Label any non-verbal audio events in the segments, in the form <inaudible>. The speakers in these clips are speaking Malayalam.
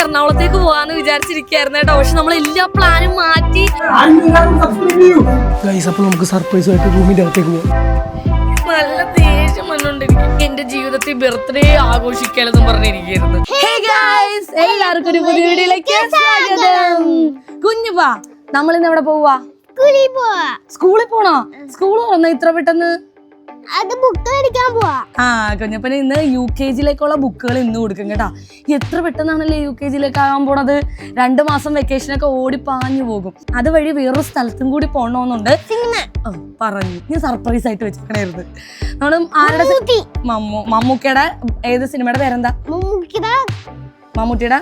എറണാകുളത്തേക്ക് പോവാന്ന് വിചാരിച്ചിരിക്കായിരുന്നു കേട്ടോ. പക്ഷെ നമ്മൾ എല്ലാ പ്ലാനും മാറ്റി. അപ്പോൾ നമുക്ക് സർപ്രൈസ് ആയിട്ട് റൂമിന്റെ അകത്തേക്ക് പോകാം നല്ല ദേഷ്യം വന്നോണ്ടിരിക്കും എന്റെ ജീവിതത്തിൽ ബർത്ത്ഡേ ആഘോഷിക്കാനെന്നും പറഞ്ഞിരിക്കുന്നു. എല്ലാവർക്കും ഒരു പുതിയ വീഡിയോയിലേക്ക് സ്വാഗതം. കുഞ്ഞുപാ നമ്മൾ ഇന്ന് എവിടെ പോവാ? സ്കൂളിൽ പോവാ. സ്കൂളിൽ പോണോ? സ്കൂൾ തുറന്ന ഇത്ര പെട്ടെന്ന്? അത് ബുക്ക് മേടിക്കാൻ പോവാ. ആ കുഞ്ഞപ്പന് ഇന്ന് യു കെ ജിയിലേക്കുള്ള ബുക്കുകൾ ഇന്ന് കൊടുക്കും കേട്ടാ. എത്ര പെട്ടെന്നാണല്ലേ യു കെ ജിയിലേക്ക് ആകാൻ പോണത്? രണ്ടു മാസം വെക്കേഷനൊക്കെ ഓടി പാഞ്ഞു പോകും. അതുവഴി വേറൊരു സ്ഥലത്തും കൂടി പോണോന്നുണ്ട്. പറഞ്ഞു. ഞാൻ സർപ്രൈസ് ആയിട്ട് വെച്ചിരിക്കണായിരുന്നു. നമ്മൾ ആരുടെ മമ്മൂക്കയുടെ ഏത് സിനിമയുടെ പേരെന്താ? മമ്മൂട്ടിയുടെ?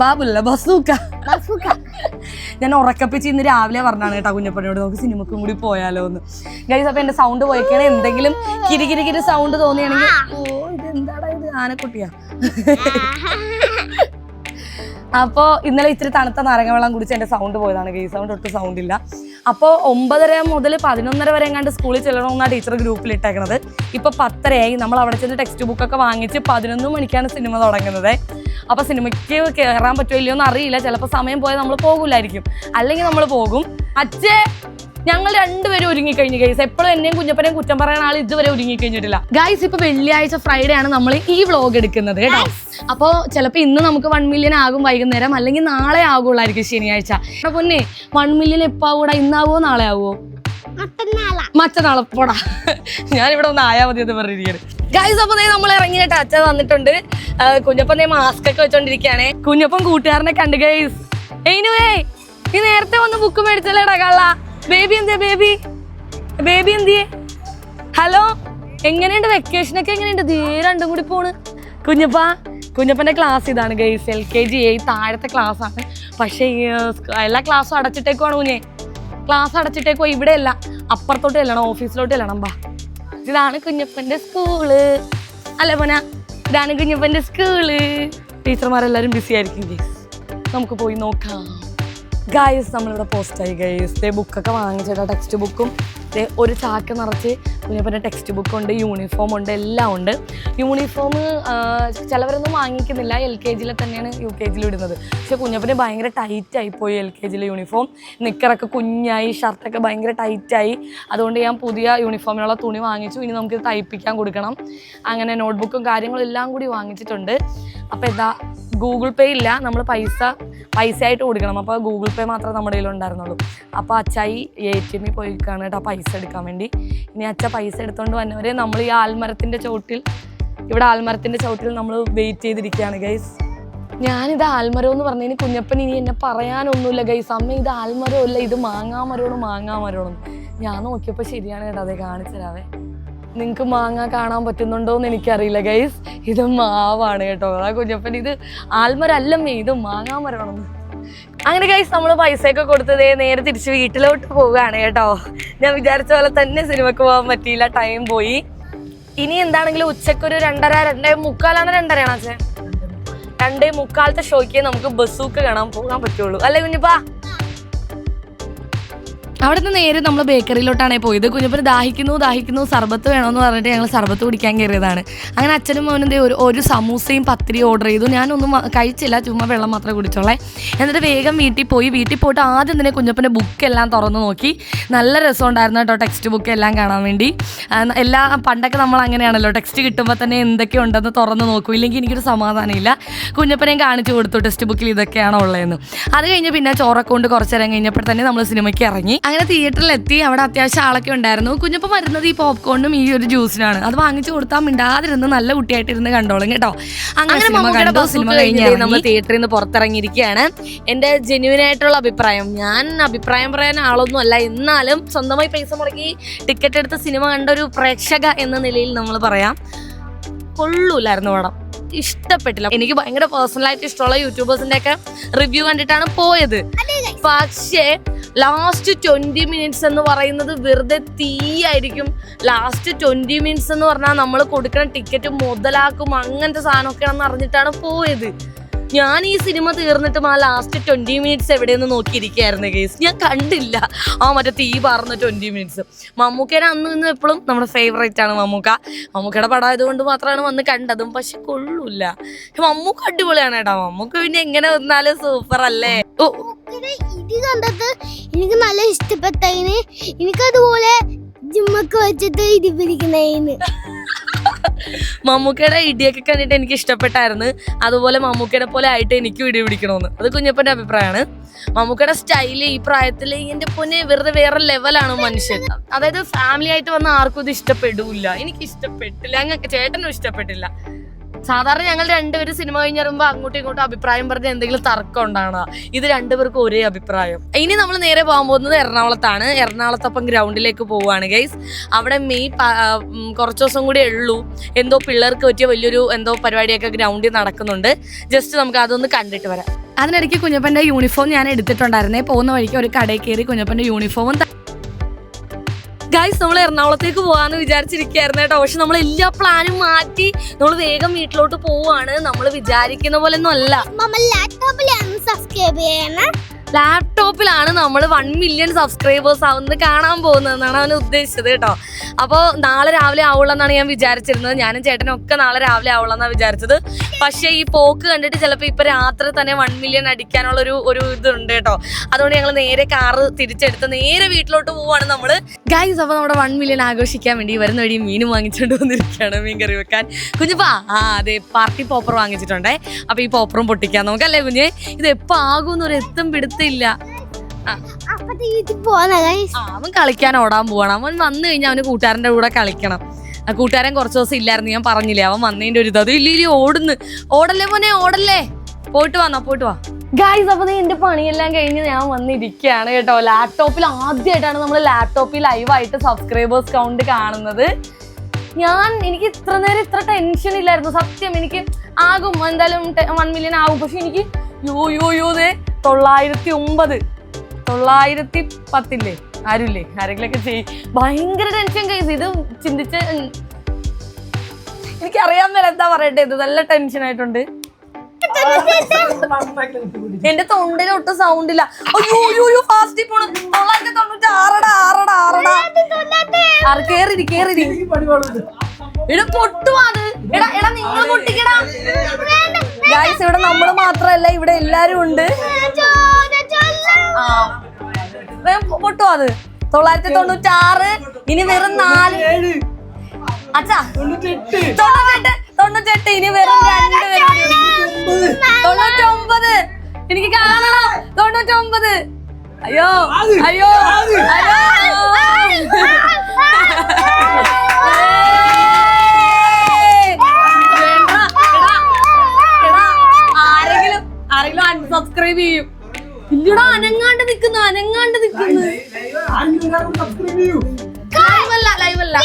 ബാബുല്ല ബസൂക്ക. ബസൂക്ക. ഞാൻ ഉറക്കപ്പിച്ച് ഇന്ന് രാവിലെ പറഞ്ഞാണ് കേട്ടോ കുഞ്ഞപ്പനോട് നമുക്ക് സിനിമക്കും കൂടി പോയാലോ എന്ന് ഗൈസ് അപ്പൊ എന്റെ സൗണ്ട് പോയിക്കണേ. എന്തെങ്കിലും കിരികിരി കിരി സൗണ്ട് തോന്നിയാണെങ്കിൽ ഓ ഇത് എന്താടാ ഇത്? ആനക്കുട്ടിയാ. അപ്പോ ഇന്നലെ ഇത്തിരി തണുത്ത നാരങ്ങ വെള്ളം കുടിച്ച് എന്റെ സൗണ്ട് പോയതാണ് ഗൈസ് സൗണ്ട് ഒട്ടും സൗണ്ട് ഇല്ല. അപ്പോൾ ഒമ്പതര മുതൽ പതിനൊന്നര വരെ എങ്ങാണ്ട് സ്കൂളിൽ ചെല്ലണമെന്നാണ് ടീച്ചർ ഗ്രൂപ്പിൽ ഇട്ടേക്കണത്. ഇപ്പൊ പത്തരയായി. നമ്മൾ അവിടെ ചെന്ന് ടെക്സ്റ്റ് ബുക്കൊക്കെ വാങ്ങിച്ച് പതിനൊന്ന് മണിക്കാണ് സിനിമ തുടങ്ങുന്നത്. അപ്പൊ സിനിമയ്ക്ക് കയറാൻ പറ്റുമോ ഇല്ലയോ എന്ന് അറിയില്ല. ചിലപ്പോൾ സമയം പോയാൽ നമ്മൾ പോകില്ലായിരിക്കും അല്ലെങ്കിൽ നമ്മൾ പോകും. അച്ഛേ ഞങ്ങൾ രണ്ടുപേരും ഒരുങ്ങിക്കഴിഞ്ഞു ഗൈസ് എപ്പോഴും എന്നെയും കുഞ്ഞപ്പനെയും കുറ്റം പറയാൻ ആൾ ഇതുവരെ ഒരുങ്ങിക്കഴിഞ്ഞിട്ടില്ല ഗൈസ് ഇപ്പൊ വെള്ളിയാഴ്ച ഫ്രൈഡേ ആണ് നമ്മൾ ഈ വ്ളോഗ് എടുക്കുന്നത് കേട്ടോ. അപ്പോൾ ചിലപ്പോൾ ഇന്ന് നമുക്ക് വൺ മില്യൺ ആകും വൈകുന്നേരം അല്ലെങ്കിൽ നാളെ ആകുള്ളായിരിക്കും ശനിയാഴ്ച. പൊന്നെ വൺ മില്യൺ എപ്പോ ആവൂടാ ഇന്നാവോ നാളെ ആവോ? മറ്റന്നാള. പോടാ. ഞാൻ ഇവിടെ ഒന്ന് ആയാ മതി എന്ന് പറഞ്ഞിരിക്കുകയാണ് ഗൈസ് അപ്പൊ നമ്മൾ ഇറങ്ങി കേട്ടോ അച്ഛൻ വന്നിട്ടുണ്ട്. കുഞ്ഞപ്പൻ ദേ മാസ്ക് ഒക്കെ വെച്ചോണ്ടിരിക്കുകയാണേ കുഞ്ഞപ്പൻ കൂട്ടുകാരനെ കണ്ട് ഗൈസ് ഏനുവേ നീ നേരത്തെ വന്ന് ബുക്ക് മേടിച്ചല്ലേടാ കള്ള. ബേബി എന്തിയാ ബേബി ബേബി എന്തിയേ? ഹലോ എങ്ങനെയുണ്ട് വെക്കേഷൻ ഒക്കെ എങ്ങനെയുണ്ട്? ദേ രണ്ടും കൂടി പോണ്. കുഞ്ഞപ്പ കുഞ്ഞപ്പന്റെ ക്ലാസ് ഇതാണ് guys L K G eighth താഴത്തെ ക്ലാസ് ആണ്. പക്ഷേ എല്ലാ ക്ലാസ്സും അടച്ചിട്ടേക്കുവാണ് കുഞ്ഞെ. ക്ലാസ് അടച്ചിട്ടേക്കോ ഇവിടെയല്ല അപ്പുറത്തോട്ട് ചെല്ലണം ഓഫീസിലോട്ട് ചെല്ലണം ബാ ഇതാണ് കുഞ്ഞപ്പന്റെ സ്കൂൾ അല്ല പോന ഇതാണ് കുഞ്ഞപ്പന്റെ സ്കൂൾ ടീച്ചർമാരെല്ലാരും ബിസി ആയിരിക്കും നമുക്ക് പോയി നോക്കാം. ഗായസ് നമ്മളിവിടെ പോസ്റ്റായി ഗൈസ് ബുക്കൊക്കെ വാങ്ങിച്ചിട്ടാ ടെക്സ്റ്റ് ബുക്കും ഒരു ചാക്ക് നിറച്ച് കുഞ്ഞപ്പന്റെ ടെക്സ്റ്റ് ബുക്ക് ഉണ്ട് യൂണിഫോം ഉണ്ട് എല്ലാം ഉണ്ട്. യൂണിഫോം ചിലവരൊന്നും വാങ്ങിക്കുന്നില്ല. എൽ കെ ജിയിലെ തന്നെയാണ് യു കെ ജിയിൽ ഇടുന്നത്. പക്ഷേ കുഞ്ഞപ്പന് ഭയങ്കര ടൈറ്റ് ആയിപ്പോയി എൽ കെ ജിയിലെ യൂണിഫോം നിക്കറൊക്കെ കുഞ്ഞായി ഷർട്ടൊക്കെ ഭയങ്കര ടൈറ്റായി അതുകൊണ്ട് ഞാൻ പുതിയ യൂണിഫോമിനുള്ള തുണി വാങ്ങിച്ചു. ഇനി നമുക്ക് തയ്പ്പിക്കാൻ കൊടുക്കണം. അങ്ങനെ നോട്ട്ബുക്കും കാര്യങ്ങളും എല്ലാം കൂടി വാങ്ങിച്ചിട്ടുണ്ട്. അപ്പോൾ എന്താ ഗൂഗിൾ പേ ഇല്ല. നമ്മൾ പൈസ പൈസ ആയിട്ട് കൊടുക്കണം. അപ്പോൾ ഗൂഗിൾ പേ മാത്രമേ നമ്മുടെ കയ്യിൽ ഉണ്ടായിരുന്നുള്ളൂ അപ്പോൾ അച്ചായി എ ടി എമ്മിൽ പോയി കേട്ടോ. പൈസ എടുക്കാൻ വേണ്ടി. ഇനി അച്ഛ പൈസ എടുത്തുകൊണ്ട് വന്നവരെ നമ്മൾ ഈ ആൽമരത്തിന്റെ ചോട്ടിൽ ഇവിടെ ആൽമരത്തിന്റെ ചോട്ടിൽ നമ്മൾ വെയിറ്റ് ചെയ്തിരിക്കുകയാണ് ഗൈസ് ഞാനിത് ആൽമരം എന്ന് പറഞ്ഞതിന് കുഞ്ഞപ്പൻ ഇനി എന്നെ പറയാനൊന്നുമില്ല ഗൈസ് അമ്മ ഇത് ആൽമരം അല്ല ഇത് മാങ്ങാമരമാണ് മാങ്ങാമരമാണ്. ഞാൻ നോക്കിയപ്പോൾ ശരിയാണ് കേട്ടോ അതെ കാണിച്ചു തരാവേ. നിങ്ങൾക്ക് മാങ്ങ കാണാൻ പറ്റുന്നുണ്ടോ എന്ന് എനിക്കറിയില്ല ഗൈസ് ഇത് മാവാണ് കേട്ടോ. അതാ കുഞ്ഞപ്പൻ ഇത് ആൽമരല്ലമ്മേ ഇത് മാങ്ങാമരമാണെന്ന്. അങ്ങനെ കൈസ് നമ്മൾ പൈസയൊക്കെ കൊടുത്തതേ നേരെ തിരിച്ച് വീട്ടിലോട്ട് പോവുകയാണ് കേട്ടോ. ഞാൻ വിചാരിച്ച പോലെ തന്നെ സിനിമക്ക് പോകാൻ പറ്റിയില്ല ടൈം പോയി. ഇനി എന്താണെങ്കിലും ഉച്ചയ്ക്ക് ഒരു രണ്ടര രണ്ടേ മുക്കാലാണ് രണ്ടരയാണോ അച്ഛൻ? രണ്ടേ മുക്കാലത്തെ ഷോയ്ക്ക് നമുക്ക് ബസ്സൊക്കെ കാണാൻ പോകാൻ പറ്റുള്ളൂ. അല്ലേ കുഞ്ഞപ്പാ? അവിടെ നിന്ന് നേരെ നമ്മൾ ബേക്കറിയിലോട്ടാണ് പോയത്. കുഞ്ഞപ്പന് ദാഹിക്കുന്നു ദാഹിക്കുന്നു സർബത്ത് വേണമെന്ന് പറഞ്ഞിട്ട് ഞങ്ങൾ സർബത്ത് കുടിക്കാൻ കയറിയതാണ്. അങ്ങനെ അച്ഛനും മോനും ഒരു ഒരു സമൂസയും പത്തിരിയും ഓർഡർ ചെയ്തു. ഞാനൊന്നും കഴിച്ചില്ല ചുമ്മാ വെള്ളം മാത്രമേ കുടിച്ചോളേ. എന്നിട്ട് വേഗം വീട്ടിൽ പോയി. വീട്ടിൽ പോയിട്ട് ആദ്യം തന്നെ കുഞ്ഞപ്പന്റെ ബുക്ക് എല്ലാം തുറന്നു നോക്കി. നല്ല രസമുണ്ടായിരുന്നു കേട്ടോ ടെക്സ്റ്റ് ബുക്ക് എല്ലാം കാണാൻ വേണ്ടി. എല്ലാ പണ്ടൊക്കെ നമ്മൾ അങ്ങനെയാണല്ലോ. ടെക്സ്റ്റ് കിട്ടുമ്പോൾ തന്നെ എന്തൊക്കെ ഉണ്ടെന്ന് തുറന്ന് നോക്കൂ. ഇല്ലെങ്കിൽ എനിക്കൊരു സമാധാനമില്ല. കുഞ്ഞപ്പനെയും കാണിച്ചു കൊടുത്തു ടെക്സ്റ്റ് ബുക്കിൽ ഇതൊക്കെയാണോ ഉള്ളതെന്ന്. അത് കഴിഞ്ഞ് പിന്നെ ചോറൊക്കെ കൊണ്ട് കുറച്ച് നേരം കഴിഞ്ഞപ്പോൾ തന്നെ നമ്മൾ സിനിമയ്ക്ക് ഇറങ്ങി. അങ്ങനെ തിയേറ്ററിൽ എത്തി അവിടെ അത്യാവശ്യം ആളൊക്കെ ഉണ്ടായിരുന്നു. കുഞ്ഞപ്പം വരുന്നത് ഈ പോപ്കോണിനും ഈ ഒരു ജ്യൂസിനാണ്. അത് വാങ്ങിച്ചു കൊടുത്താൽ മിണ്ടാതിരുന്ന് നല്ല കുട്ടിയായിട്ട് ഇരുന്ന് കണ്ടോളും കേട്ടോ. അങ്ങനെ സിനിമ കണ്ടു സിനിമ കഴിഞ്ഞ് നമ്മൾ തിയേറ്ററിൽ നിന്ന് പുറത്തിറങ്ങിയിരിക്കുകയാണ്. എന്റെ ജെന്യൂൻ ആയിട്ടുള്ള അഭിപ്രായം ഞാൻ അഭിപ്രായം പറയാൻ ആളൊന്നും അല്ല. എന്നാലും സ്വന്തമായി പൈസ മുടക്കി ടിക്കറ്റ് എടുത്ത സിനിമ കണ്ട ഒരു പ്രേക്ഷക എന്ന നിലയിൽ നമ്മൾ പറയാം കൊള്ളൂലായിരുന്നു പടം. ഇഷ്ടപ്പെട്ടില്ല. എനിക്ക് ഭയങ്കര പേഴ്സണലായിട്ട് ഇഷ്ടമുള്ള യൂട്യൂബേഴ്സിന്റെ ഒക്കെ റിവ്യൂ കണ്ടിട്ടാണ് പോയത്. പക്ഷേ ലാസ്റ്റ് ട്വന്റി മിനിറ്റ്സ് എന്ന് പറയുന്നത് വെറുതെ തീ ആയിരിക്കും ലാസ്റ്റ് ട്വന്റി മിനിറ്റ്സ് എന്ന് പറഞ്ഞാൽ നമ്മൾ കൊടുക്കുന്ന ടിക്കറ്റ് മുതലാക്കും അങ്ങനത്തെ സാധനമൊക്കെയാണെന്ന് അറിഞ്ഞിട്ടാണ് പോയത്. ഞാൻ ഈ സിനിമ തീർന്നിട്ടും ആ ലാസ്റ്റ് ട്വന്റി മിനിറ്റ്സ് എവിടെയെന്ന് നോക്കിയിരിക്കുകയായിരുന്നു കേസ് ഞാൻ കണ്ടില്ല. ആ മറ്റേ തീ പാർന്ന ട്വന്റി മിനിറ്റ്സ് മമ്മൂക്കേനെ അന്ന് നിന്ന് എപ്പോഴും നമ്മുടെ ഫേവറേറ്റ് ആണ് മമ്മൂക്ക. മമ്മൂക്കയുടെ പടം ആയതുകൊണ്ട് മാത്രമാണ് വന്ന് കണ്ടതും. പക്ഷെ കൊള്ളൂല മമ്മൂക്ക അടിപൊളിയാണ് കേട്ടോ. മമ്മൂക്ക പിന്നെ എങ്ങനെ വന്നാലും സൂപ്പർ അല്ലേ? ഓ ഇത് കണ്ടത് എനിക്ക് നല്ല ഇഷ്ടപ്പെട്ടതിന് എനിക്കതുപോലെ ജിമ്മൊക്കെ വെച്ചിട്ട് ഇടി പിടിക്കുന്നതിന്. <laughs> മമ്മൂക്കയുടെ ഇടിയൊക്കെ കണ്ടിട്ട് എനിക്ക് ഇഷ്ടപ്പെട്ടായിരുന്നു. അതുപോലെ മമ്മൂക്കയുടെ പോലെ ആയിട്ട് എനിക്കും ഇടി പിടിക്കണമെന്ന്. അത് കുഞ്ഞപ്പന്റെ അഭിപ്രായമാണ്. മമ്മൂക്കയുടെ സ്റ്റൈൽ ഈ പ്രായത്തിൽ എന്റെ പൊന്നെ വെറുതെ വേറെ ലെവലാണ് മനുഷ്യൻ. അതായത് ഫാമിലി ആയിട്ട് വന്ന ആർക്കും ഇത് ഇഷ്ടപ്പെടില്ല എനിക്ക് ഇഷ്ടപ്പെട്ടില്ല. ഞങ്ങൾക്ക് ചേട്ടനും ഇഷ്ടപ്പെട്ടില്ല. സാധാരണ ഞങ്ങൾ രണ്ടുപേരും സിനിമ കഴിഞ്ഞ് വരുമ്പോൾ അങ്ങോട്ടും ഇങ്ങോട്ടും അഭിപ്രായം പറഞ്ഞ് എന്തെങ്കിലും തർക്കം ഉണ്ടാണ്? ഇത് രണ്ടുപേർക്കും ഒരേ അഭിപ്രായം. ഇനി നമ്മൾ നേരെ പോകാൻ പോകുന്നത് എറണാകുളത്താണ്. എറണാകുളത്തപ്പം ഗ്രൗണ്ടിലേക്ക് പോവുകയാണ് ഗൈസ് അവിടെ മെയ് കുറച്ച് ദിവസം കൂടി ഉള്ളൂ. എന്തോ പിള്ളേർക്ക് പറ്റിയ വലിയൊരു എന്തോ പരിപാടിയൊക്കെ ഗ്രൗണ്ടിൽ നടക്കുന്നുണ്ട്. ജസ്റ്റ് നമുക്ക് അതൊന്ന് കണ്ടിട്ട് വരാം. അതിനിടയ്ക്ക് കുഞ്ഞപ്പന്റെ യൂണിഫോം ഞാൻ എടുത്തിട്ടുണ്ടായിരുന്നേ. പോകുന്ന വഴിക്ക് ഒരു കടയിൽ കയറി കുഞ്ഞപ്പന്റെ യൂണിഫോമും ഗൈസ് നമ്മൾ എറണാകുളത്തേക്ക് പോകാന്ന് വിചാരിച്ചിരിക്കുകയായിരുന്നു കേട്ടോ. പക്ഷെ നമ്മൾ എല്ലാ പ്ലാനും മാറ്റി നമ്മൾ വേഗം വീട്ടിലോട്ട് പോവാണ്. നമ്മൾ വിചാരിക്കുന്ന പോലെ ഒന്നും അല്ല ലാപ്ടോപ്പിലാണ് നമ്മൾ വൺ മില്യൺ സബ്സ്ക്രൈബേഴ്സ് ആവുന്നത് കാണാൻ പോകുന്നതെന്നാണ് അവൻ ഉദ്ദേശിച്ചത് കേട്ടോ. അപ്പോൾ നാളെ രാവിലെ ആവുള്ളെന്നാണ് ഞാൻ വിചാരിച്ചിരുന്നത്. ഞാനും ഒക്കെ നാളെ രാവിലെ ആവുള്ളെന്നാണ് വിചാരിച്ചത്. പക്ഷേ ഈ പോക്ക് കണ്ടിട്ട് ചിലപ്പോൾ ഇപ്പൊ രാത്രി തന്നെ വൺ മില്യൺ അടിക്കാനുള്ള ഒരു ഒരു ഇതുണ്ട് കേട്ടോ. അതുകൊണ്ട് ഞങ്ങൾ നേരെ കാറ് തിരിച്ചെടുത്ത് നേരെ വീട്ടിലോട്ട് പോവാണ് നമ്മൾ ഗൈസ് അപ്പോൾ നമ്മുടെ വൺ മില്യൺ ആഘോഷിക്കാൻ വേണ്ടി വരുന്ന വഴി മീൻ വാങ്ങിച്ചുകൊണ്ട് വന്നിരിക്കുകയാണ് മീൻ കറി വെക്കാൻ. കുഞ്ഞുപ്പാ ആ അതെ പാർട്ടി പോപ്പർ വാങ്ങിച്ചിട്ടുണ്ടേ. അപ്പോൾ ഈ പോപ്പറും പൊട്ടിക്കാം നമുക്കല്ലേ കുഞ്ഞ്? ഇത് എപ്പോൾ ആകുമെന്നൊരു എത്തും പിടുത്തില്ല ആ, അവൻ കളിക്കാൻ ഓടാൻ പോവാണ്. അവൻ വന്നു കഴിഞ്ഞാൽ അവന് കൂട്ടുകാരന്റെ കൂടെ കളിക്കണം. ആ കൂട്ടുകാരൻ കുറച്ച് ദിവസം ഇല്ലായിരുന്നു ഞാൻ പറഞ്ഞില്ലേ. അവൻ വന്നതിന്റെ ഒരു ഇത്. അത് ഇല്ല ഇല്ല ഓടുന്നു. ഓടല്ലേ മോനെ ഓടല്ലേ. പോയിട്ട് വന്നോ പോയിട്ട് വാ. ഗായ്സ് അപ്പൊ നീ എന്റെ പണിയെല്ലാം കഴിഞ്ഞ് ഞാൻ വന്നിരിക്കുകയാണ് കേട്ടോ. ലാപ്ടോപ്പിൽ ആദ്യമായിട്ടാണ് നമ്മൾ ലാപ്ടോപ്പിൽ ലൈവായിട്ട് സബ്സ്ക്രൈബേഴ്സ് കൗണ്ട് കാണുന്നത്. ഞാൻ എനിക്ക് ഇത്ര നേരം ഇത്ര ടെൻഷൻ ഇല്ലായിരുന്നു. സത്യം എനിക്ക് ആകും. എന്തായാലും വൺ മില്യൺ ആകും. പക്ഷെ എനിക്ക് യോ യോ യോ തൊള്ളായിരത്തി ഒമ്പത് തൊള്ളായിരത്തി പത്തില്ലേ ആരുമില്ലേ ആരെങ്കിലൊക്കെ ചെയ്യും ഭയങ്കര ടെൻഷൻ കേസ് ഇത് ചിന്തിച്ച് എനിക്കറിയാൻ മേലെ എന്താ പറയട്ടെ ഇത് നല്ല ടെൻഷൻ ആയിട്ടുണ്ട്. എന്റെ തൊണ്ടിന് ഒട്ടും സൗണ്ട് ഇല്ല. അയ്യോ അയ്യോ അയ്യോ ഫാസ്റ്റ് പോണ്. തൊള്ളായിരത്തി തൊണ്ണൂറ്റി ആറടാ ആറടാ. ആറടാ ആറ് കേറിരി കേറിരി. എടാ പൊട്ടുവാ അത്. എടാ എടാ നിങ്ങൾ പൊട്ടിക്കടാ. ഗൈസ് ഇവിടെ നമ്മൾ മാത്രല്ല ഇവിടെ എല്ലാരും ഉണ്ട്. പൊട്ടു അത്. തൊള്ളായിരത്തി തൊണ്ണൂറ്റി ആറ് ഇനി വെറും നാല്. അച്ഛാ. തൊണ്ണൂറ്റെട്ട് ഇനി വെറും രണ്ട് തൊണ്ണൂറ്റൊമ്പത്. എനിക്ക് കാണണം. തൊണ്ണൂറ്റൊമ്പത്. അയ്യോ അയ്യോ അയ്യോ. അൺസബ്സ്ക്രൈബ് ചെയ്യും. ഇല്ലടാ അനങ്ങാണ്ട് നിൽക്കുന്നു അനങ്ങാണ്ട് നിൽക്കുന്നു. ലൈവല്ല ലൈവല്ല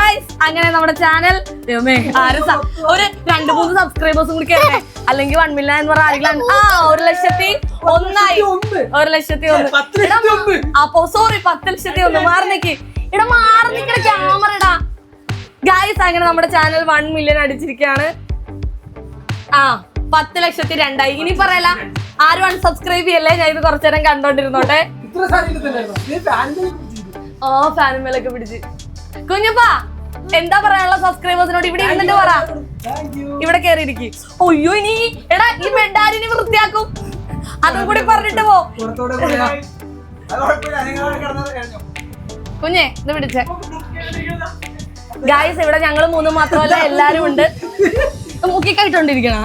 ആയി അങ്ങനെ നമ്മുടെ ചാനൽ ഒരു രണ്ടു മൂന്ന് സബ്സ്ക്രൈബേഴ്സും കൂടി കേട്ടെ. അല്ലെങ്കിൽ വൺ മില്യൺ എന്ന് പറഞ്ഞ ആരെങ്കിലും ആ ഒരു ലക്ഷത്തി ഒന്നായി. ഒരു ലക്ഷത്തി ഒന്ന്. അപ്പൊ സോറി പത്ത് ലക്ഷത്തി ഒന്ന്. മാറി നിക്ക്. ഇട മാറി നിക്കണ ക്യാമറ ഇടാ. ഗായസ് അങ്ങനെ നമ്മുടെ ചാനൽ വൺ മില്യൺ അടിച്ചിരിക്കുകയാണ് ആ പത്ത് ലക്ഷത്തി രണ്ടായി. ഇനി പറയല ആരും അൺസബ്സ്ക്രൈബ് ചെയ്യല്ലേ? ഞാൻ ഇത് കുറച്ചു നേരം കണ്ടോണ്ടിരുന്നോട്ടെ. ഓ ഫാനുമേലൊക്കെ പിടിച്ച് കുഞ്ഞപ്പാ എന്താ പറയാനുള്ള സബ്സ്ക്രൈബേഴ്സിനോട് ഇവിടെ ഇരുന്നിട്ട് പറ. ഇവിടെ കയറിയിരിക്കും അയ്യോ ഇനി എടാ ഈ മെഡാരിനെ വൃത്തിയാക്കും. അതും കൂടി പറഞ്ഞിട്ട് പോ. കുഞ്ഞെ ഇത് പിടിച്ചേ ഗായ്സ് ഇവിടെ ഞങ്ങൾ മൂന്ന് മാത്രമല്ല എല്ലാരും ഉണ്ട്. മുക്കിക്കായിട്ടോണ്ടിരിക്കണ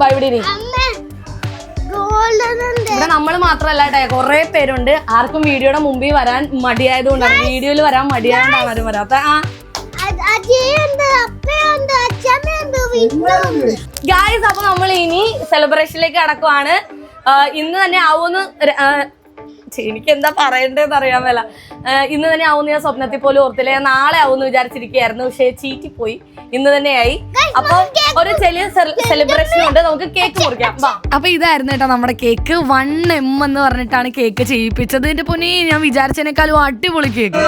ബൈ ഇവിടെ ഇരി. അമ്മ ഗോൾഡൻ ഉണ്ട്. ഇവിടെ നമ്മൾ മാത്രമല്ല കേട്ടോ കുറെ പേരുണ്ട്. ആർക്കും വീഡിയോയുടെ മുമ്പിൽ വരാൻ മടിയായത് കൊണ്ടാണ് വീഡിയോയിൽ വരാൻ മടിയായതുകൊണ്ടാണ് ആരും വരാത്ത ആ ഗായ്സ് അപ്പൊ നമ്മൾ ഇനി സെലിബ്രേഷനിലേക്ക് കടക്കുവാണ്. ഇന്ന് തന്നെ ആവുമെന്ന് എനിക്ക് എന്താ പറയണ്ടേന്ന് അറിയാൻ മേല. ഇന്ന് തന്നെ ആവുന്ന ഞാൻ സ്വപ്നത്തിൽ പോലും ഓർത്തില്ല. ഞാൻ നാളെ ആവുമെന്ന് വിചാരിച്ചിരിക്കുകയായിരുന്നു പക്ഷേ ചീറ്റി പോയി. ഇന്ന് തന്നെയായി അപ്പൊ ഒരു ചെറിയ സെലിബ്രേഷൻ ഉണ്ട്. നമുക്ക് കേക്ക് മുറിക്കാം. വാ. അപ്പൊ ഇതായിരുന്നു കേട്ടോ നമ്മുടെ കേക്ക് വൺ എം എന്ന് പറഞ്ഞിട്ടാണ് കേക്ക് ചെയ്യിപ്പിച്ചത്. എന്റെ പൊന്നെ ഞാൻ വിചാരിച്ചതിനേക്കാളും അടിപൊളി കേക്ക്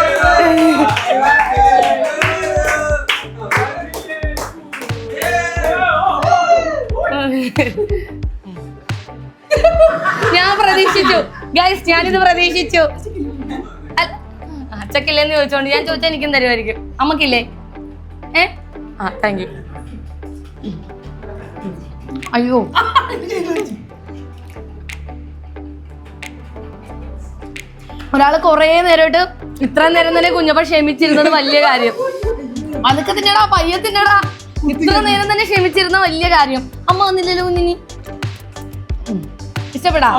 <laughs> ഞാൻ പ്രതീക്ഷിച്ചു. ഗൈസ് ഞാനിത് പ്രതീക്ഷിച്ചു. അച്ചക്കില്ലെന്ന് ചോദിച്ചോണ്ട് ഞാൻ ചോദിച്ചാൽ എനിക്കും തരുമായിരിക്കും അമ്മക്കില്ലേ? ഏ? ആ താങ്ക് യു അയ്യോ. ഒരാൾ കൊറേ നേരമായിട്ട് ഇത്ര നേരം തന്നെ കുഞ്ഞപ്പ ക്ഷമിച്ചിരുന്നത് വലിയ കാര്യം. അതൊക്കെ തിന്നടാ പയ്യെ തിന്നടാ. ഇത്ര നേരം തന്നെ ക്ഷമിച്ചിരുന്ന വലിയ കാര്യം. അമ്മ വന്നില്ലല്ലോ കുഞ്ഞിനി. ഇഷ്ടപ്പെടാ?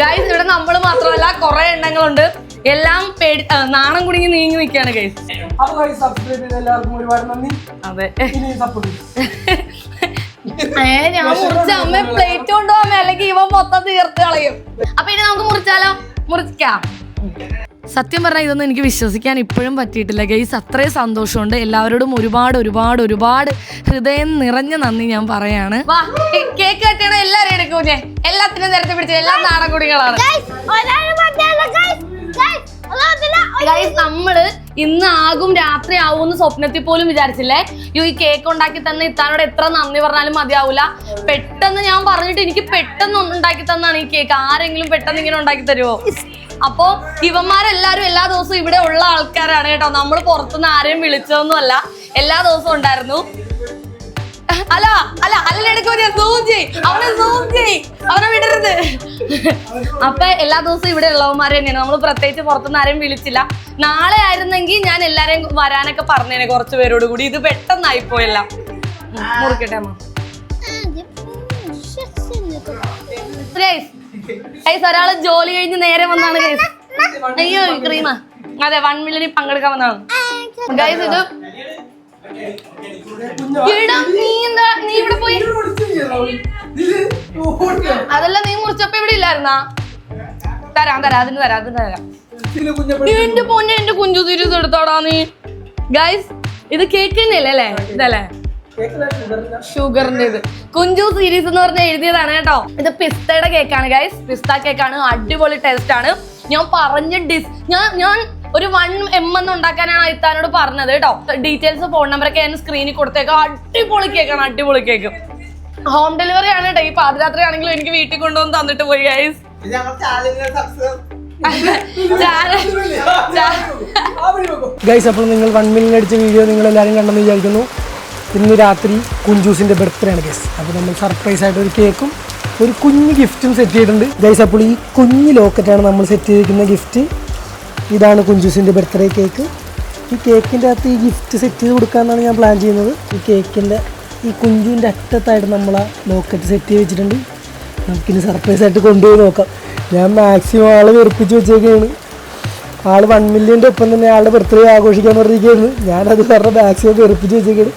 ഗൈസ് ഇവിടെ നമ്മൾ മാത്രമല്ല കുറെ എണ്ണങ്ങളുണ്ട്. എല്ലാം പേടി നാണം കുടുങ്ങി നീങ്ങി നിൽക്കുകയാണ് ഗൈസ് അതെ. ഏ ഞാൻ മുറിച്ച അമ്മ പ്ലേറ്റ് കൊണ്ടുപോകാമേ അല്ലെങ്കിൽ ഇവ മൊത്തം തീർത്ത് കളയും. അപ്പൊ ഇനി നമുക്ക് മുറിച്ചാലോ? മുറിക്കാം. സത്യം പറഞ്ഞാൽ ഇതൊന്നും എനിക്ക് വിശ്വസിക്കാൻ ഇപ്പോഴും പറ്റിയിട്ടില്ല. ഗൈസ് അത്രയും സന്തോഷമുണ്ട്. എല്ലാവരോടും ഒരുപാട് ഒരുപാട് ഒരുപാട് ഹൃദയം നിറഞ്ഞ നന്ദി ഞാൻ പറയാണ്. കേക്ക് എല്ലാരും ഞാൻ എല്ലാത്തിനും നേരത്തെ പിടിച്ച എല്ലാ നാടൻ കുടികളാണ്. നമ്മൾ ഇന്ന് ആകും രാത്രി ആവും എന്ന് സ്വപ്നത്തിൽ പോലും വിചാരിച്ചില്ലേ? യു ഈ കേക്ക് ഉണ്ടാക്കി തന്ന ഇത്താനോട് എത്ര നന്ദി പറഞ്ഞാലും മതിയാവൂല. പെട്ടെന്ന് ഞാൻ പറഞ്ഞിട്ട് എനിക്ക് പെട്ടെന്ന് ഉണ്ടാക്കി തന്നാണ് ഈ കേക്ക്. ആരെങ്കിലും പെട്ടെന്ന് ഇങ്ങനെ ഉണ്ടാക്കി തരുമോ അപ്പോ ഇവന്മാരെല്ലാരും എല്ലാ ദിവസവും ഇവിടെ ഉള്ള ആൾക്കാരാണ് കേട്ടോ നമ്മൾ പുറത്തുനിന്ന് ആരെയും വിളിച്ചതൊന്നും അല്ല എല്ലാ ദിവസവും ഉണ്ടായിരുന്നു അല്ല അല്ല അല്ലെടുക്കോ ഞാൻ സൂം ചെയ് അവനെ അവനെ വിടരുത് അപ്പൊ എല്ലാ ദിവസവും ഇവിടെ ഉള്ളവന്മാർ തന്നെയാണ് നമ്മൾ പ്രത്യേകിച്ച് പുറത്തുനിന്ന് ആരെയും വിളിച്ചില്ല നാളെ ആയിരുന്നെങ്കിൽ ഞാൻ എല്ലാരെയും വരാനൊക്കെ പറഞ്ഞേനെ കുറച്ച് പേരോട് കൂടി ഇത് പെട്ടെന്നായി പോയല്ല മുറിക്കട്ടെ അമ്മ ഗൈസ് ഒരാൾ ജോലി കഴിഞ്ഞ് നേരെ വന്നാണ് ഗൈസ് അയ്യോ ക്രീമ. അതെ വൺ മില്യണിൽ പങ്കെടുക്കാൻ വന്നാണ് ഗൈസ് ഇത് നീ പോയി? അതല്ല നീ മുറിച്ചപ്പോ ഇവിടെ ഇല്ലായിരുന്നാ? തരാം തരാം അതിന് തരാം അതിന് തരാം. എന്റെ പൊന്നെ എന്റെ കുഞ്ചു തിരിച്ചെടുത്തോടാ നീ. ഗൈസ് ഇത് കേക്ക് തന്നെയല്ലേ അല്ലേ? ഇതല്ലേ? ഷുഗറിന്റെ ഇത്. കുഞ്ചു സീരീസ് എന്ന് പറഞ്ഞ എഴുതിയതാണ് കേട്ടോ. ഇത് പിസ്തയുടെ കേക്കാണ് ഗൈസ് പിസ്ത കേക്കാണ് അടിപൊളി ടേസ്റ്റ് ആണ്. ഞാൻ പറഞ്ഞ ഡിസ് ഞാൻ ഞാൻ ഒരു വൺ എം എന്ന് ഉണ്ടാക്കാനാണ് ഇത്താനോട് പറഞ്ഞത് കേട്ടോ. ഡീറ്റെയിൽസ് ഫോൺ നമ്പറൊക്കെ ഞാൻ സ്ക്രീനിൽ കൊടുത്തേക്കാം. അടിപൊളി കേക്കാണ് അടിപൊളി കേക്ക് ഹോം ഡെലിവറി ആണ് കേട്ടോ. ഈ പാതിരാത്രി ആണെങ്കിലും എനിക്ക് വീട്ടിൽ കൊണ്ടുവന്ന് തന്നിട്ട് പോയി ഗൈസ് ഗൈസ് <laughs> അപ്പോൾ നിങ്ങൾ വൺ മില്യൺ അടിച്ച വീഡിയോ നിങ്ങൾ എല്ലാവരും കണ്ടെന്ന് വിചാരിക്കുന്നു. ഇന്ന് രാത്രി കുഞ്ചൂസിന്റെ ബർത്ത്ഡേ ആണ് ഗസ് അപ്പോൾ നമ്മൾ സർപ്രൈസ് ആയിട്ട് ഒരു കേക്കും ഒരു കുഞ്ഞ് ഗിഫ്റ്റും സെറ്റ് ചെയ്തിട്ടുണ്ട്. ഗൈസ് അപ്പോൾ ഈ കുഞ്ഞ് ലോക്കറ്റാണ് നമ്മൾ സെറ്റ് ചെയ്തിരിക്കുന്ന ഗിഫ്റ്റ് ഇതാണ് കുഞ്ചൂസിന്റെ ബർത്ത്ഡേ കേക്ക് ഈ കേക്കിന്റെ അകത്ത് ഈ ഗിഫ്റ്റ് സെറ്റ് ചെയ്ത് കൊടുക്കാമെന്നാണ് ഞാൻ പ്ലാൻ ചെയ്യുന്നത്. ഈ കേക്കിന്റെ ഈ കുഞ്ചുവിന്റെ അറ്റത്തായിട്ട് നമ്മൾ ആ ലോക്കറ്റ് സെറ്റ് ചെയ്ത് വെച്ചിട്ടുണ്ട്. നമുക്കിനി സർപ്രൈസ് ആയിട്ട് കൊണ്ടുപോയി നോക്കാം. ഞാൻ മാക്സിമം ആൾ വെറുപ്പിച്ച് വെച്ചേക്കാണ്. ആൾ വൺ മില്യന്റെ ഒപ്പം തന്നെ ആളുടെ ബർത്ത്ഡേ ആഘോഷിക്കാൻ പറഞ്ഞിരിക്കുകയായിരുന്നു. ഞാനത് പറഞ്ഞ മാക്സിമം വെറുപ്പിച്ച് വെച്ചേക്കാണ്.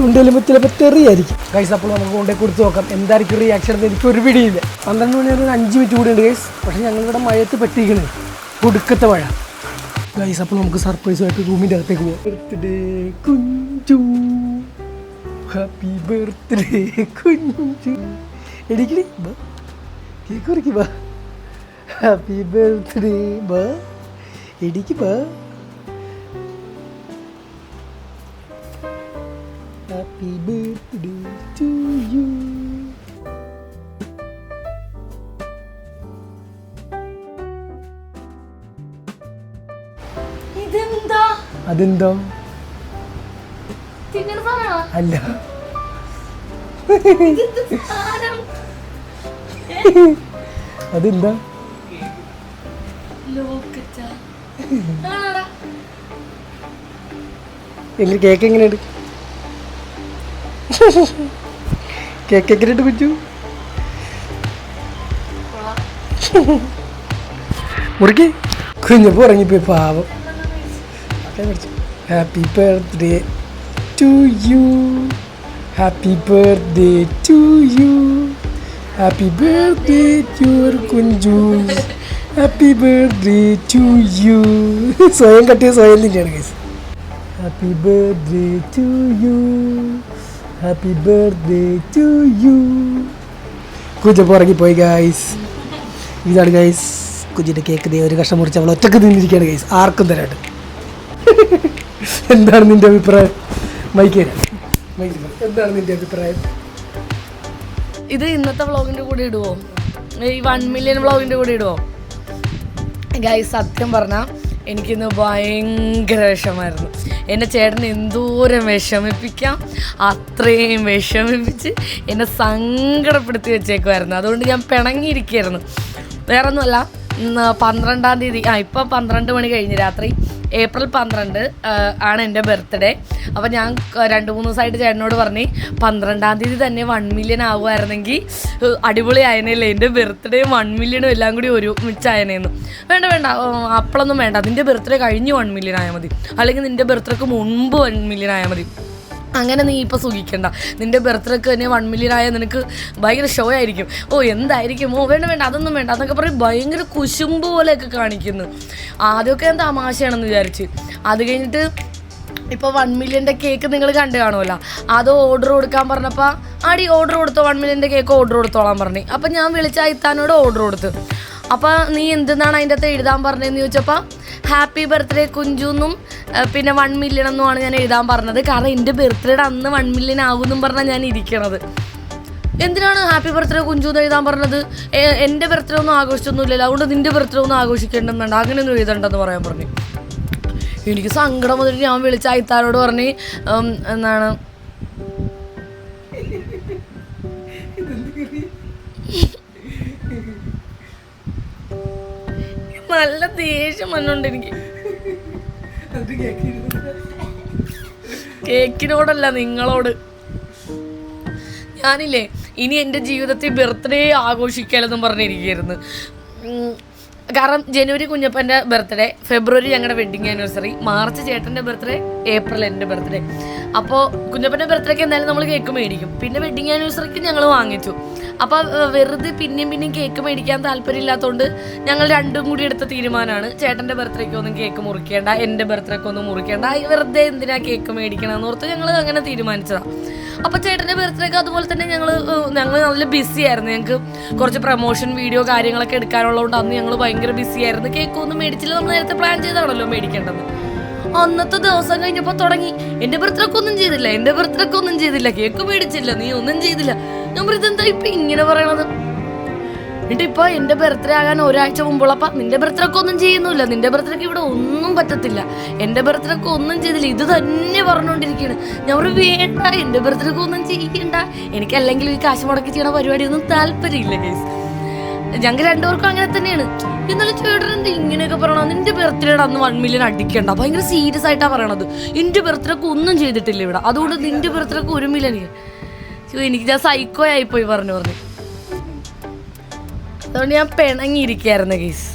കൊണ്ടുവരുമ്പോൾ ചിലപ്പോൾ തെറിയായിരിക്കും. ഗൈസ് അപ്പോൾ നമുക്ക് കൊണ്ടേ കൊടുത്ത് നോക്കാം. എന്തായിരിക്കും റിയാക്ഷൻ എന്ന് എനിക്ക് ഒരു പിടിയില്ല. പന്ത്രണ്ട് മണി ഒരു അഞ്ച് മിനിറ്റ് കൂടി ഉണ്ട് ഗൈസ് പക്ഷേ ഞങ്ങളിവിടെ മഴയത്ത് പെട്ടിരിക്കണേ. കൊടുക്കത്തെ മഴ. ഗൈസ് അപ്പോൾ നമുക്ക് സർപ്രൈസുമായിട്ട് റൂമിന്റെ അകത്തേക്ക് പോകാം birthday Kunju. Happy birthday Kunju. ബാ. കേക്ക് കുറിക്ക് ബാ. ഹാപ്പി ബർത്ത്ഡേ ബാ. എടിക്ക് ബാ. സാധനമാ? അല്ല. അതെന്താ? എങ്ങനെ കേക്ക് എങ്ങനെയുണ്ട്? കേക്ക് എങ്ങനെയുണ്ട് പറ്റൂ മുറിക്ക്. കുഞ്ഞപ്പോ ഉറങ്ങിപ്പോയി പാവം. Happy birthday to you happy birthday to you happy birthday to Kunju happy birthday to you സ്വയം കട്ടിയ സ്വയം തന്നെയാണ് case happy birthday to you happy birthday to you കുഞ്ചപ്പോൾ ഇറങ്ങിപ്പോയി ഗൈസ് ഇതാണ് ഗൈസ് കുഞ്ഞിന്റെ കേക്ക് ദേ ഒരു കഷ്ണം മുറിച്ച് അവൾ ഒറ്റയ്ക്ക് നിന്നിരിക്കുകയാണ് ഗൈസ് ആർക്കും തരാട്ട് <laughs> എന്താണ് നിന്റെ അഭിപ്രായം? മൈക്ക്. എന്താണ് നിന്റെ അഭിപ്രായം? ഇത് ഇന്നത്തെ വ്ളോഗിന്റെ കൂടെ ഇടുവോ? ഈ വൺ മില്യൺ വ്ളോഗിന്റെ കൂടെ ഇടുവോ? ഗൈസ് സത്യം പറഞ്ഞാൽ എനിക്കിന്ന് ഭയങ്കര വിഷമായിരുന്നു. എന്നെ ചേട്ടനെ എന്തോരം വിഷമിപ്പിക്കാം? അത്രയും വിഷമിപ്പിച്ച് എന്നെ സങ്കടപ്പെടുത്തി വെച്ചേക്കുമായിരുന്നു അതുകൊണ്ട് ഞാൻ പിണങ്ങിയിരിക്കുകയായിരുന്നു. വേറെ ഒന്നുമല്ല ഇന്ന് പന്ത്രണ്ടാം തീയതി ആ ഇപ്പം പന്ത്രണ്ട് മണി കഴിഞ്ഞ് രാത്രി. ഏപ്രിൽ പന്ത്രണ്ട് ആണ് എന്റെ ബർത്ത്ഡേ. അപ്പോൾ ഞാൻ രണ്ട് മൂന്ന് ദിവസമായിട്ട് ചേട്ടനോട് പറഞ്ഞ് പന്ത്രണ്ടാം തീയതി തന്നെ വൺ മില്യൺ ആവുമായിരുന്നെങ്കിൽ അടിപൊളി അടിപൊളിയായനല്ലേ എന്റെ ബർത്ത്ഡേ വൺ മില്യണും എല്ലാം കൂടി ഒരു ഒരുമിച്ചായനേന്ന് വേണ്ട വേണ്ട അപ്പളൊന്നും വേണ്ട. നിന്റെ ബർത്ത്ഡേ കഴിഞ്ഞ് വൺ മില്യൺ ആയാൽ മതി. അല്ലെങ്കിൽ നിന്റെ ബർത്ത്ഡേക്ക് മുൻപ് വൺ മില്യൺ ആയാൽ മതി. അങ്ങനെ നീ ഇപ്പോൾ സുഖിക്കണ്ട നിന്റെ ബർത്ത്ഡേക്ക് തന്നെ വൺ മില്യൻ ആയ നിനക്ക് ഭയങ്കര ഷോ ആയിരിക്കും. ഓ എന്തായിരിക്കും? ഓ വേണ്ട വേണ്ട അതൊന്നും വേണ്ട. അതൊക്കെ പറയും ഭയങ്കര കുശുമ്പ് പോലെയൊക്കെ കാണിക്കുന്നു. ആദ്യമൊക്കെ ഞാൻ തമാശയാണെന്ന് വിചാരിച്ച്. അത് കഴിഞ്ഞിട്ട് ഇപ്പോൾ വൺ മില്യന്റെ കേക്ക് നിങ്ങൾ കണ്ടു കാണുമല്ലോ. അത് ഓർഡർ കൊടുക്കാൻ പറഞ്ഞപ്പോൾ ആടി ഓർഡർ കൊടുത്തോ വൺ മില്യന്റെ കേക്ക് ഓർഡർ കൊടുത്തോളാൻ പറഞ്ഞു. അപ്പം ഞാൻ വിളിച്ച ഇത്താനോട് ഓർഡർ കൊടുത്തു. അപ്പോൾ നീ എന്തെന്നാണ് അതിന്റെ അകത്ത് എഴുതാൻ പറഞ്ഞതെന്ന് ചോദിച്ചപ്പോൾ ഹാപ്പി ബർത്ത്ഡേ കുഞ്ചു എന്നും പിന്നെ വൺ മില്യൺ എന്നുമാണ് ഞാൻ എഴുതാൻ പറഞ്ഞത്. കാരണം എന്റെ ബർത്ത്ഡേയുടെ അന്ന് വൺ മില്യൺ ആകുമെന്നും പറഞ്ഞാൽ ഞാൻ ഇരിക്കണത്. എന്തിനാണ് ഹാപ്പി ബർത്ത്ഡേ കുഞ്ചു എന്ന് എഴുതാൻ പറഞ്ഞത്? എന്റെ ബർത്ത്ഡേ ഒന്നും ആഘോഷിച്ചൊന്നുമില്ലല്ലോ. അതുകൊണ്ട് നിന്റെ ബർത്ത്ഡേ ഒന്നും ആഘോഷിക്കേണ്ടെന്നുണ്ട്. അങ്ങനെയൊന്നും എഴുതണ്ടെന്ന് പറയാൻ പറഞ്ഞു. എനിക്ക് സങ്കടം വന്നിട്ട് ഞാൻ വിളിച്ച അയത്താരോട് പറഞ്ഞ് എന്താണ് നല്ല ദേഷ്യം വന്നുണ്ട് എനിക്ക്. കേക്കിനോടല്ല നിങ്ങളോട്. ഞാനില്ലേ ഇനി എന്റെ ജീവിതത്തിൽ ബർത്ത്ഡേ ആഘോഷിക്കാലെന്നും പറഞ്ഞിരിക്കുന്നു കാരണം ജനുവരി കുഞ്ഞപ്പന്റെ ബർത്ത്ഡേ ഫെബ്രുവരി ഞങ്ങളുടെ വെഡിങ് ആനിവേഴ്സറി മാർച്ച് ചേട്ടന്റെ ബർത്ത്ഡേ ഏപ്രിൽ എന്റെ ബർത്ത്ഡേ. അപ്പോൾ കുഞ്ഞപ്പന്റെ ബർത്ത്ഡേക്ക് എന്തായാലും നമ്മൾ കേക്ക് മേടിക്കും. പിന്നെ വെഡിങ് ആനിവേഴ്സറിക്ക് ഞങ്ങൾ വാങ്ങിച്ചു. അപ്പോൾ വെറുതെ പിന്നെയും പിന്നെയും കേക്ക് മേടിക്കാൻ താല്പര്യമില്ലാത്തതുകൊണ്ട് ഞങ്ങൾ രണ്ടും കൂടി എടുത്ത തീരുമാനമാണ് ചേട്ടന്റെ ബർത്ത്ഡേക്ക് ഒന്നും കേക്ക് മുറിക്കേണ്ട എന്റെ ബർത്ത്ഡേക്ക് ഒന്നും മുറിക്കേണ്ട. വെറുതെ എന്തിനാ കേക്ക് മേടിക്കണമെന്ന് ഓർത്ത് ഞങ്ങൾ അങ്ങനെ തീരുമാനിച്ചതാണ് അപ്പോൾ ചേട്ടന്റെ ബർത്ത്ഡേക്ക് അതുപോലെ തന്നെ ഞങ്ങൾ ഞങ്ങൾ നല്ല ബിസി ആയിരുന്നു. ഞങ്ങൾക്ക് കുറച്ച് പ്രൊമോഷൻ വീഡിയോ കാര്യങ്ങളൊക്കെ എടുക്കാനുള്ളതുകൊണ്ട് അന്ന് ഞങ്ങൾ ഭയങ്കര ബിസി ആയിരുന്നു. കേക്ക് ഒന്നും മേടിച്ചില്ല. നമ്മൾ നേരത്തെ പ്ലാൻ ചെയ്താണല്ലോ മേടിക്കേണ്ടത്. അന്നത്തെ ദിവസം കഴിഞ്ഞപ്പോൾ തുടങ്ങി. എന്റെ ബർത്ത്ഡേക്ക് ഒന്നും ചെയ്തില്ല. എന്റെ ബർത്ത്ഡേക്ക് ഒന്നും ചെയ്തില്ല. കേക്ക് മേടിച്ചില്ല. നീ ഒന്നും ചെയ്തില്ല. ഞാൻ പറയുന്നത് എന്താ ഇപ്പൊ ഇങ്ങനെ പറയണത്? എന്നിട്ട് ഇപ്പൊ എന്റെ ബർത്ത്ഡേ ആകാൻ ഒരാഴ്ച മുമ്പുള്ളപ്പ. നിന്റെ ബർത്ത്ഡേക്ക് ഒന്നും ചെയ്യുന്നില്ല നിന്റെ ബർത്ത്ഡേക്ക് ഇവിടെ ഒന്നും പറ്റത്തില്ല. എന്റെ ബർത്ത്ഡേക്ക് ഒന്നും ചെയ്തില്ല. ഇത് തന്നെ പറഞ്ഞുകൊണ്ടിരിക്കുകയാണ് ഞാൻ ഒരു വേണ്ട. എന്റെ ബർത്ത്ഡേക്ക് ഒന്നും ചെയ്യണ്ട. എനിക്ക് അല്ലെങ്കിൽ ഈ കാശ് മുടക്കി ചെയ്യണ പരിപാടിയൊന്നും താല്പര്യമില്ല കേസ് ഞങ്ങൾക്ക് രണ്ടുപേർക്കും അങ്ങനെ തന്നെയാണ്. എന്നാലും ചേട്ടൻ എന്ത് ഇങ്ങനെയൊക്കെ പറയണത് നിന്റെ ബർത്ത്ഡേയുടെ അന്ന് വൺ മില്യൺ അടിക്കണ്ട. ഭയങ്കര സീരിയസ് ആയിട്ടാണ് പറയണത്. എന്റെ ബർത്ത്ഡേക്ക് ഒന്നും ചെയ്തിട്ടില്ല ഇവിടെ. അതുകൊണ്ട് നിന്റെ ബർത്ത്ഡേക്ക് ഒരു മില്യൺ എനിക്ക് ഞാൻ സൈക്കോ ആയി പോയി പറഞ്ഞു പറഞ്ഞു. അതുകൊണ്ട് ഞാൻ പിണങ്ങിയിരിക്കായിരുന്നു കേസ്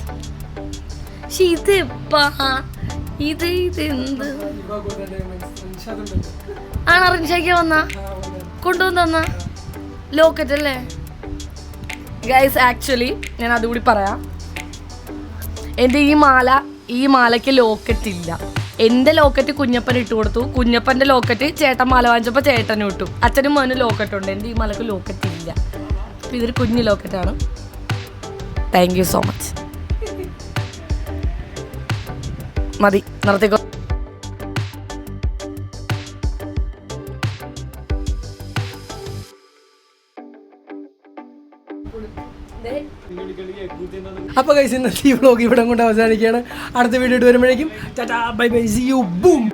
ഇത് ഇത് ഇത് എന്ത് ആണ് റിൻഷയ്ക്ക് വന്ന? കൊണ്ടുവന്ന് ലോക്കറ്റ് അല്ലേ? ഗൈസ് ആക്ച്വലി ഞാൻ അതുകൂടി പറയാം. എന്റെ ഈ മാല ഈ മാലയ്ക്ക് ലോക്കറ്റ് ഇല്ല. എന്റെ ലോക്കറ്റ് കുഞ്ഞപ്പൻ ഇട്ട് കൊടുത്തു. കുഞ്ഞപ്പന്റെ ലോക്കറ്റ് ചേട്ടൻ മാല വാങ്ങിച്ചപ്പോൾ ചേട്ടനും ഇട്ടു. അച്ഛനും മോനും ലോക്കറ്റ് ഉണ്ട്. എന്റെ ഈ മാലയ്ക്ക് ലോക്കറ്റ് ഇല്ല. അപ്പോൾ ഇതൊരു കുഞ്ഞു ലോക്കറ്റാണ് താങ്ക് യു സോ മച്ച് മതി നിർത്തിക്കോ. കൈസ് ഇന്നത്തെ ഈ വ്ളോഗ് ഇവിടെ കൊണ്ട് അവസാനിക്കുകയാണ്. അടുത്ത വീഡിയോ ഇട്ട് വരുമ്പോഴേക്കും tata bye bye see you boom